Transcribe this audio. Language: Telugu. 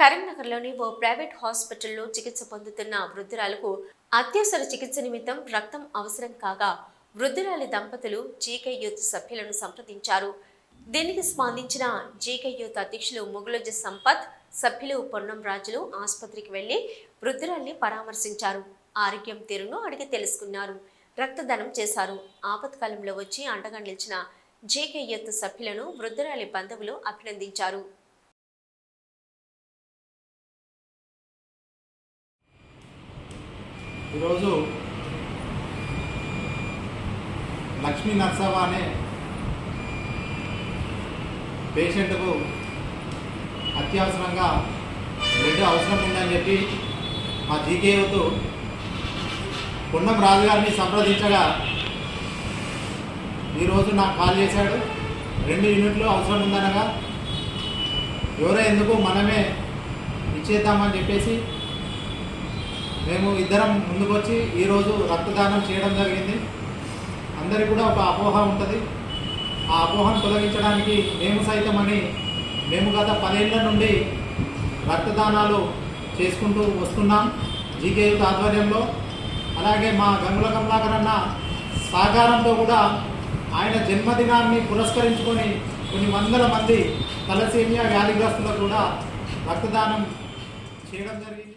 కరీంనగర్లోని ఓ ప్రైవేట్ హాస్పిటల్లో చికిత్స పొందుతున్న వృద్ధురాలకు అత్యవసర చికిత్స నిమిత్తం రక్తం అవసరం కాగా వృద్ధురాలి దంపతులు జీకే యూత్ సభ్యులను సంప్రదించారు. దీనికి స్పందించిన జీకే యూత్ అధ్యక్షులు ముగులజ సంపత్ సభ్యులు పొన్నం రాజులు ఆసుపత్రికి వెళ్ళి వృద్ధురాల్ని పరామర్శించారు. ఆరోగ్యం తీరును అడిగి తెలుసుకున్నారు. రక్తదానం చేశారు. ఆపత్కాలంలో వచ్చి అండగా నిలిచిన జీకే యూత్ సభ్యులను వృద్ధురాలి బంధువులు అభినందించారు. ఈరోజు లక్ష్మీ నర్సవ అనే పేషెంట్కు అత్యవసరంగా బ్లడ్ అవసరం ఉందని చెప్పి మా జీకే యూత్ పున్నం రాజు గారిని సంప్రదించగా ఈరోజు నాకు కాల్ చేశాడు. రెండు యూనిట్లు అవసరం ఉందనగా ఎవరో ఎందుకు మనమే ఇచ్చేద్దామని చెప్పేసి మేము ఇద్దరం ముందుకొచ్చి ఈరోజు రక్తదానం చేయడం జరిగింది. అందరికీ కూడా ఒక అపోహ ఉంటుంది. ఆ అపోహను తొలగించడానికి మేము సైతమని మేము గత పదేళ్ళ నుండి రక్తదానాలు చేసుకుంటూ వస్తున్నాం జీకే యూత్ ఆధ్వర్యంలో. అలాగే మా గంగుల కమలాకర్ అన్న సహకారంతో కూడా ఆయన జన్మదినాన్ని పురస్కరించుకొని కొన్ని వందల మంది తలసేమియా వ్యాధిగ్రస్తులకు కూడా రక్తదానం చేయడం జరిగింది.